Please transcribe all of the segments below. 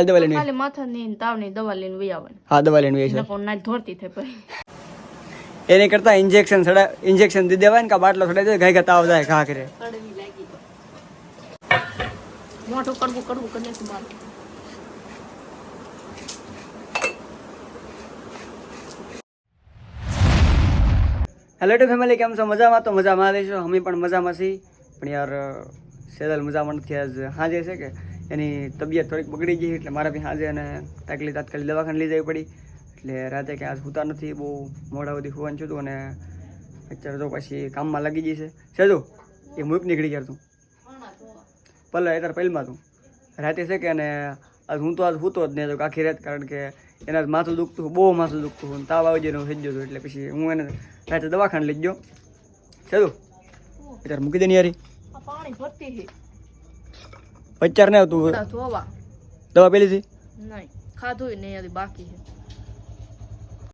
હાલ દવા લઈને ખાલી માથાની તાવની દવા લઈને વહી આવવાની. હા દવા લઈને વેચો નકર નાચ ધોરતી થઈ પડી. એની કરતા ઇન્જેક્શન સડા ઇન્જેક્શન દી દેવાય ને કે બાટલો સડાઈ દે ગાય તાવ જાય ઘા કરે મોટું કડવું કડવું કરી નાખ્યું મારું હેલો ટુ ફેમિલી કેમ છો? મજામાં? તો મજામાં રહીશો અમે પણ મજામાં છીએ. પણ યાર સેદલ મજામાં નથી. આજ હાજે છે કે એની તબિયત થોડીક બગડી ગઈ એટલે મારા બી હાજે અને તાકલી તાત્કાલિક દવાખાને લઈ જવી પડી. એટલે રાતે કે સૂતા નથી, બહુ મોડા સુધી હોવાનું છું અને અત્યારે તો પછી કામમાં લાગી ગઈ છે. એ મૂક નીકળી ગયા તું. પલ્લે અત્યારે પહેલમાં તું. રાતે છે કે અને આજ હું તો આજ સૂતો જ નહીં તો આખી રાત, કારણ કે એના માથું દુખતું બહુ માથું દુખતું હતું તાવ આવી જઈને થઈ ગયો એટલે પછી હું એને રાતે દવાખાને લઈ ગયો. સેજો અત્યારે મૂકી દે ને યારી પાણી ભરતી છે ને આવતું દવા પેલી થી નહીં ખાધું નહીં બાકી છે.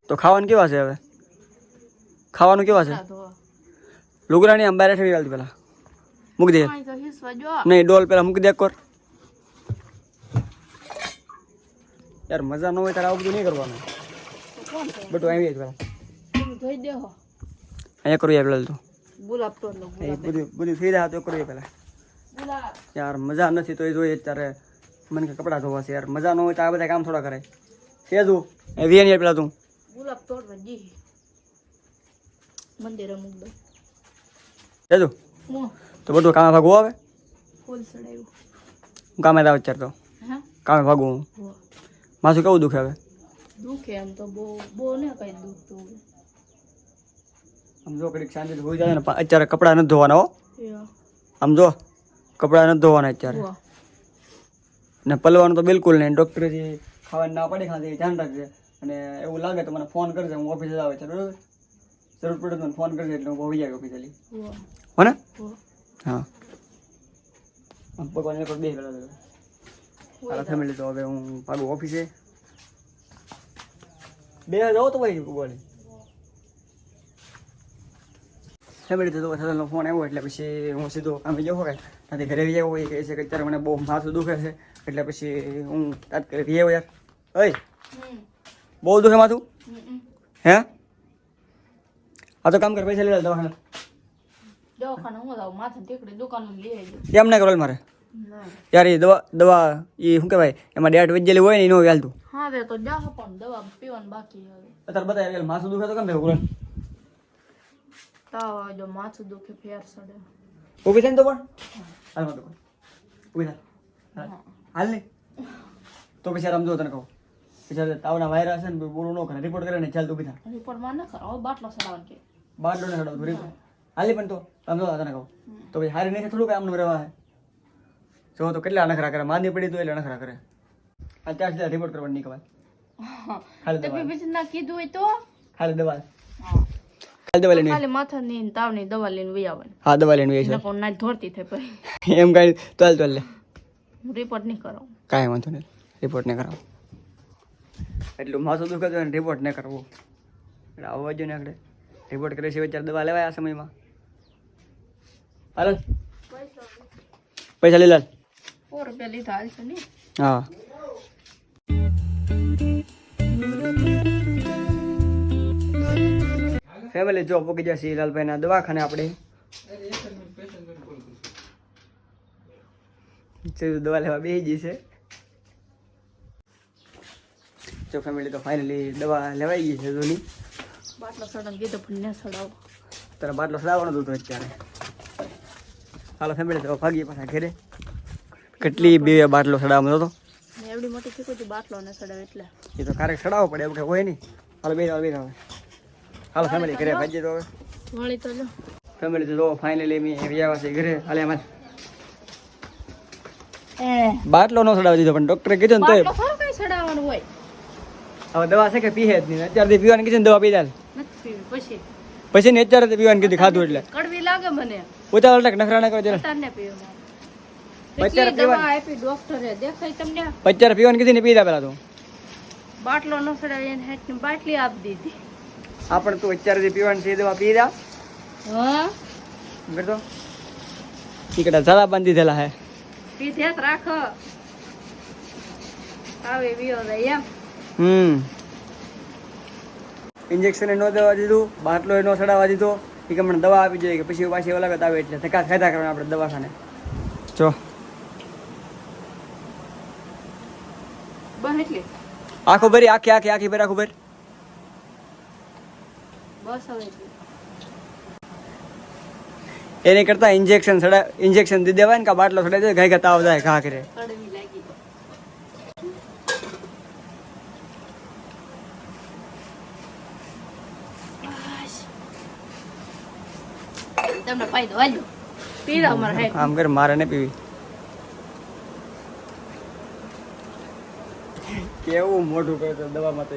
તો ખાવાનું કેવા છે હવે? ખાવાનું કેવા છે? લુગરાની અંબારે બારે ઠેવી વાળતી પેલા. મૂકી દે. નહીં ડોલ પેલા મૂકી દે કોર યાર મજા ન હોય તારે આવું બધું નહીં કરવાનું. બટુ આવી જાય પેલા. અહીંયા કરું યાર પેલા તું. બધું બધું થઈ રહ્યા તો કરું પેલા. યાર મજા નથી તો એ જોઈએ ત્યારે મને કે કપડાં ધોવા છે યાર. મજા ન હોય તો આ બધા કામ થોડા કરે. છે તું? એ વીએન યાર પેલા તું. ગુલાબ તોડવા જી મંદિર અમુક દો છે તું? તો બધું કામ ભાગવું આવે? ફૂલ સડાયું. હું કામે આવે અત્યારે તો. હા? કામે ભાગવું હું. માથું કેવું દુખે હવે? દુખે એમ તો બહુ બહુ ને કઈ દુખતું હોય. આમ જો કડીક શાંતિ હોઈ જાય ને પણ અત્યારે કપડાં નથી ધોવાના હો. આમ જો. કપડાં નથી ધોવાના અત્યારે. ને પલવાનું તો બિલકુલ નહીં. ડૉક્ટરે જે ખાવાની ના પડે ખાતે ધ્યાન રાખજે. અને એવું લાગે તો મને ફોન કરજે હું ઓફિસે આવે છે બરાબર? જરૂર પડે તો મને ફોન કરજે એટલે હું ભાવી જાય ઓફિસેલી હો. ને હા. ભગવાન પર બે ગયેલો મારા ફેમિલી તો. હવે હું પાડું ઓફિસે બે જાઓ તો ભાઈ ભગવાન. ફેમિલી તો થતો ફોન આવ્યો એટલે પછી હું સીધો અમે જવું કાંઈ. ત્યાંથી ઘરે આવ્યો હોય કહે છે કે અત્યારે મને બહુ માથું દુખે છે એટલે પછી હું તાત્કાલિક આવ્યો યાર. ઓય બહુ દુખે માથું. હે? આ તો કામ કર પૈસા લઈ લે દવાખાના. કેમ ના કરો મારે? ત્યારે એ દવા દવા એ શું કહેવાય એમાં ડેટ વજ્જેલી હોય ને એનો હાલતું. હા રે તો જાહ પણ દવા પીવાનું બાકી હવે. અત્યારે બધા માથું દુખે તો કેમ થયું તાવ આવે જો માથું દુખે ફેર સડે. ઊભી થાય ને તો પણ. હાલ તો પણ. ઊભી થાય હાલ. હાલ ને. તો પછી આરામ જો તને કહું. પછી તાવના વાયરસ છે ને બોલું ન કરે. રિપોર્ટ કરે ને ચાલ ઊભી થાય રિપોર્ટમાં ન કરો. બાટલો સડાવવાનું કે. બાટલો ને સડાવ રિપોર્ટ હાલી પણ તો આમ જો તને કહું. તો પછી હારી નહીં થોડું આમનું રહેવા હે. જો તો કેટલા નખરા કરે? માની પડી તો એટલે નખરા કરે. આ ત્યાં સુધી રિપોર્ટ કરવાની ખાલી તો દવા ના કીધું હોય તો? હાલ દવા દવા લઈને ખાલી માથાની ને તાવની દવા લઈને વહી આવવાની હા દવા લઈને વેચો નકર નાચ ધોરતી થઈ પડી. એમ કાંઈ તો હાલ તો લે. રિપોર્ટ નહીં કરાવું. કાંઈ વાંધો નહીં. રિપોર્ટ નહીં કરાવો. એટલું માથું દુખે તો રિપોર્ટ ન કરવો. એટલે આવવા જો ને આપણે રિપોર્ટ કરે છે અત્યારે દવા લેવાય આ સમયમાં. હાલ. પૈસા લઈ લાલ સો રૂપિયા લીધા હાલ છે ને. હા. ફેમિલી જો પૂકી જાય શિલાલભાઈના દવાખાને આપણે. દવા લેવા બેસી ગઈ છે. જો ફેમિલી તો ફાઇનલી દવા લેવાઈ ગઈ છે જૂની. બાટલો સડન કીધું પણ ને સડાવ તારે બાટલો સડાવવાનો હતો અત્યારે. હાલો ફેમિલી તો ભાગી પાછા ઘરે. કેટલી બે બાટલો સડાવવાનો હતો. ને એવડી મોટી થીકું બાટલો ને સડાવ એટલે. એ તો ક્યારેક સડાવવો પડે એવું કે હોય નહીં. હાલો બે હાલો બે હવે હાલો ફેમિલી ઘરે ભાજી તો હવે? વળી તો લો. ફેમિલી તો ફાઇનલી મેં આવ્યા છે ઘરે. હાલે અમાર બાટલો નો સડાવી દીધો પણ ડોક્ટરે કીધું ને બાટલો તોય કઈ સડાવવાનું હોય. હવે દવા છે કે પીહે જ નહીં? અત્યારથી પીવાની કીધું દવા પી દાલ પછી. પછી ને અત્યારે તો પીવાની કીધી ખાધું એટલે. કડવી લાગે મને. ઉતાવળ એટલે નખરા ના કરો જરા અત્યારે દવા આપી ડોક્ટરે દેખાય તમને? અત્યારે પીવાની કીધી ને પી દા પેલા તું. બાટલો નો સડાવી બાટલી આપી દીધી. આપણે તું અત્યારે જે પીવાનું છે એ દવા પી દા હા? કરતો? ઈ ઝાલા બાંધી દેલા હે. પીધે રાખો. આવે વિયો એમ. હમ. ઇન્જેક્શન ન દેવા દીધું બાટલો ન ચડાવવા દીધો. એ કે મને દવા આપી જોઈએ કે પછી પાછી ઓલાગત આવે એટલે થકા ખાધા કરવાના આપણે દવાખાને જો. આખો ભરી આખી આખી આખી ભરી આખું ભરી. એટલે એને કરતા ઇન્જેક્શન સડા ઇન્જેક્શન દઈ દેવાય ને કા બાટલો ચડાવી દે ઘાય ઘા તાવ જાય ઘા કરે કડવી લાગી બસ. હાલ્યો. પીરા અમારા હાઈટ આમ કરે મારે ને પીવી. કેવું મોઢું કરે દવામાં તો.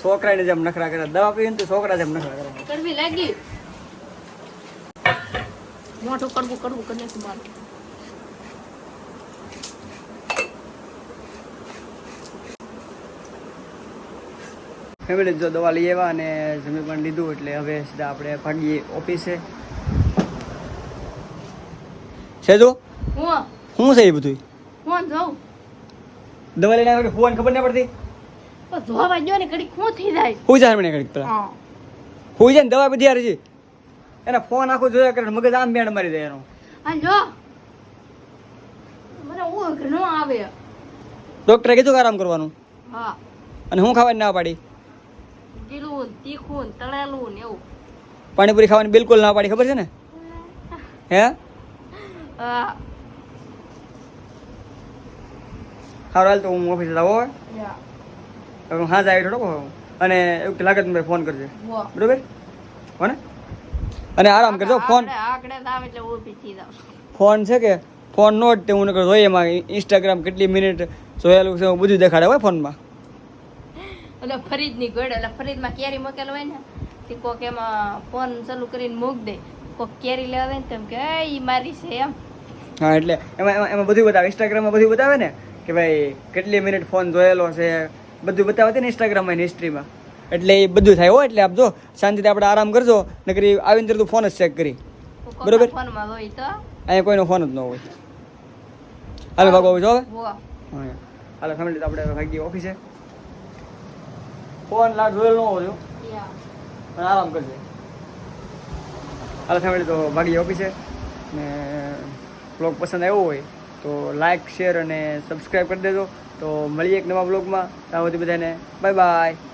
છોકરાને જેમ નખરા કરે દવા પીવી ને તો છોકરા જેમ નખરા કરે. કડવી લાગી? મોટું કડવું કડવું કરી નાખ્યું મારું. ફેમિલી જો દવા લઈ આવ્યા અને જમી પણ લીધું એટલે હવે સીધા આપણે ભાગીએ ઓફિસે છે જો હું? શું છે એ બધું હું જાઉં? દવા લઈને આવ્યા હોવાની ખબર ના પડતી? ધોવા ગયો ને ઘડીક શું થઈ જાય? હું જાય મને ઘડીક પેલા. હું. જાય ને દવા બધી હારી છે એના ફોન આખો જોયા કરે મગજ આમ બેણ મારી દે એનો. હા જો. મને ઊંઘ ન આવે. ડોક્ટરે કીધું કે આરામ કરવાનું. હા. અને હું ખાવાની ના પાડી. ગીલું તીખું તળેલું ને એવું. પાણીપુરી ખાવાની બિલકુલ ના પાડી. ખબર છે ને? હે? હા. સારું હાલ તો હું ઓફિસે જાવ હવે યા. હું હા જાય થોડોક અને એવું લાગે તમે ફોન કરજે. બરોબર? હો ને? અને આરામ કરજો ફોન આવે ફોન છે કે? ફોન નો તે હું નકર જોઈએ એમાં ઇન્સ્ટાગ્રામ કેટલી મિનિટ જોયેલું છે બધું દેખાડે હોય ફોનમાં. એટલે ફરીદની ગોળ એટલે ફરીદમાં કેરી મૂકેલ હોય ને તે કોક એમાં ફોન ચાલુ કરીને મૂક દે. કોક કેરી લેવા ને તેમ કે "એ, મારી છે એમ. હા એટલે એમાં એમાં એમાં બધું બતાવે ઇન્સ્ટાગ્રામમાં બધું બતાવે ને કે ભાઈ કેટલી મિનિટ ફોન જોયેલો છે બધું બતાવે છે ને ઇન્સ્ટાગ્રામમાં હિસ્ટ્રીમાં એટલે એ બધું થાય હો એટલે આપ જો શાંતિથી આપણે આરામ કરજો નકરી આવીને તરત ફોન જ ચેક કરી. બરોબર. અહીંયા કોઈનો ફોન જ ન હોય. હાલો ભાગો જો હવે. હાલો ફેમિલી તો આપણે ભાગી ઓફિસે ફોન લાટ જોયેલ ન હોય પણ આરામ કરજે. હાલો ફેમિલી તો ભાગી ઓફિસે ને બ્લોગ પસંદ આવ્યો હોય તો લાઇક શેર અને સબસ્ક્રાઈબ કરી દેજો. તો મળીએ એક નવા બ્લોગમાં ત્યાં બધાને બાય બાય